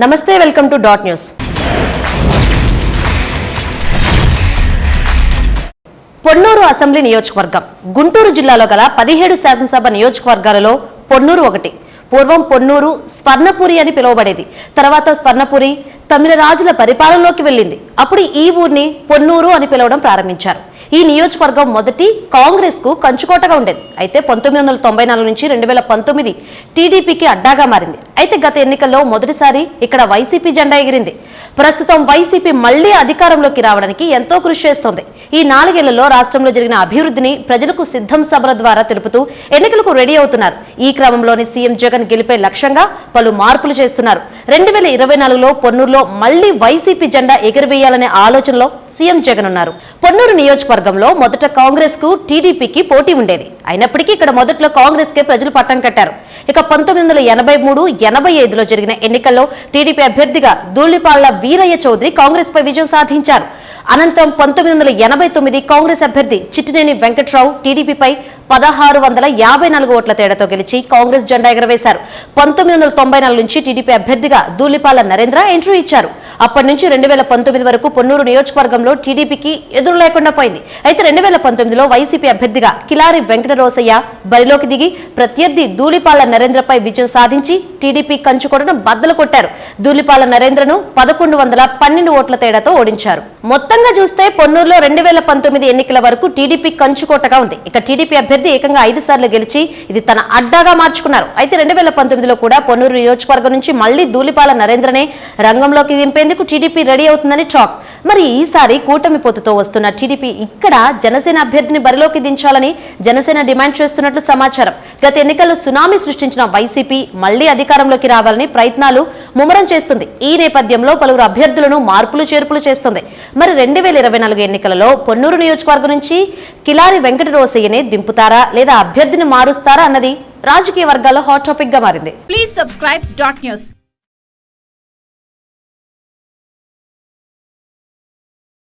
నమస్తే welcome to dot news. Ponnur assembly నియోజకవర్గం. గుంటూరు జిల్లాలో గల పదిహేడు శాసనసభ నియోజకవర్గాలలో పొన్నూరు ఒకటి. పూర్వం పొన్నూరు స్వర్ణపురి అని పిలువబడేది. తర్వాత స్వర్ణపురి తమిళ రాజుల పరిపాలనలోకి వెళ్ళింది. అప్పుడు ఈ ఊరిని పొన్నూరు అని పిలవడం ప్రారంభించారు. ఈ నియోజకవర్గం మొదటి కాంగ్రెస్కు కంచుకోటగా ఉండేది. అయితే పంతొమ్మిది వందల తొంభై నాలుగు నుంచి రెండు వేల పంతొమ్మిది టీడీపీకి అడ్డాగా మారింది. అయితే గత ఎన్నికల్లో మొదటిసారి ఇక్కడ వైసీపీ జెండా ఎగిరింది. ప్రస్తుతం వైసీపీ మళ్ళీ అధికారంలోకి రావడానికి ఎంతో కృషి చేస్తోంది. ఈ నాలుగేళ్ళలో రాష్ట్రంలో జరిగిన అభివృద్ధిని ప్రజలకు సిద్ధం సభల ద్వారా తెలుపుతూ ఎన్నికలకు రెడీ అవుతున్నారు. ఈ క్రమంలోని సీఎం జగన్ గెలిపే లక్ష్యంగా పలు మార్పులు చేస్తున్నారు. రెండు వేల ఇరవై నాలుగులో పొన్నూరులో మళ్ళీ వైసీపీ జెండా ఎగురవేయాలనే ఆలోచనలో సీఎం జగన్ ఉన్నారు. పొన్నూరు నియోజకవర్గంలో మొదట కాంగ్రెస్కు టీడీపీకి పోటీ ఉండేది. అయినప్పటికీ ఇక్కడ మొదట్లో కాంగ్రెస్ కే ప్రజలు పట్టం కట్టారు. ఇక పంతొమ్మిది వందల ఎనభై మూడు ఎనభై ఐదులో జరిగిన ఎన్నికల్లో టీడీపీ అభ్యర్థిగా దూళ్ళిపాళ్ళ వీరయ్య చౌదరి కాంగ్రెస్ పై విజయం సాధించారు. అనంతరం పంతొమ్మిది వందల ఎనభై తొమ్మిది కాంగ్రెస్ అభ్యర్థి చిట్టినేని వెంకట్రావు టీడీపీపై పదహారు వందల యాభై నాలుగు ఓట్ల తేడాతో గెలిచి కాంగ్రెస్ జెండా ఎగరవేశారు. పంతొమ్మిది వందల తొంభై నాలుగు నుంచి టీడీపీ అభ్యర్థిగా దూలిపాల నరేంద్ర ఎంట్రీ ఇచ్చారు. అప్పటి నుంచి రెండు వేల పంతొమ్మిది వరకు పొన్నూరు నియోజకవర్గంలో టీడీపీకి ఎదురు లేకుండా పోయింది. అయితే రెండు వేల పంతొమ్మిదిలో వైసీపీ అభ్యర్థిగా కిలారి వెంకటరోసయ్య బరిలోకి దిగి ప్రత్యర్థి దూలిపాల నరేంద్రపై విజయం సాధించి టీడీపీ కంచుకోటను బద్దలు కొట్టారు. దూలిపాల నరేంద్రను పదకొండు వందల పన్నెండు ఓట్ల తేడాతో ఓడించారు. మొత్తంగా చూస్తే పొన్నూరులో రెండు వేల పంతొమ్మిది ఎన్నికల వరకు టీడీపీ కంచుకోటగా ఉంది. ఇక టీడీపీ అభ్యర్థి ఏకంగా ఐదు సార్లు గెలిచి ఇది తన అడ్డాగా మార్చుకున్నారు. అయితే రెండు వేల పంతొమ్మిదిలో కూడా పొన్నూరు నియోజకవర్గం నుంచి మళ్ళీ దూలిపాల నరేంద్రనే రంగంలోకి దింపేందుకు టీడీపీ రెడీ అవుతుందని టాక్ మరి ఈసారి కూటమి పొత్తుతో వస్తున్న టీడీపీ ఇక్కడ జనసేన అభ్యర్థిని బరిలోకి దించాలని జనసేన డిమాండ్ చేస్తున్నట్లు సమాచారం. గత ఎన్నికల్లో సునామీ సృష్టించిన వైసీపీ మళ్ళీ అధికారంలోకి రావాలని ప్రయత్నాలు ముమ్మరం చేస్తుంది. ఈ నేపథ్యంలో పలువురు అభ్యర్థులను మార్పులు చేర్పులు చేస్తుంది. మరి రెండు వేల ఇరవై నాలుగు ఎన్నికలలో పొన్నూరు నియోజకవర్గం నుంచి కిలారి వెంకట రోసయ్యనే దింపుతారా లేదా అభ్యర్థిని మారుస్తారా అన్నది రాజకీయ వర్గాల్లో హాట్ టాపిక్గా మారింది. Please subscribe dot news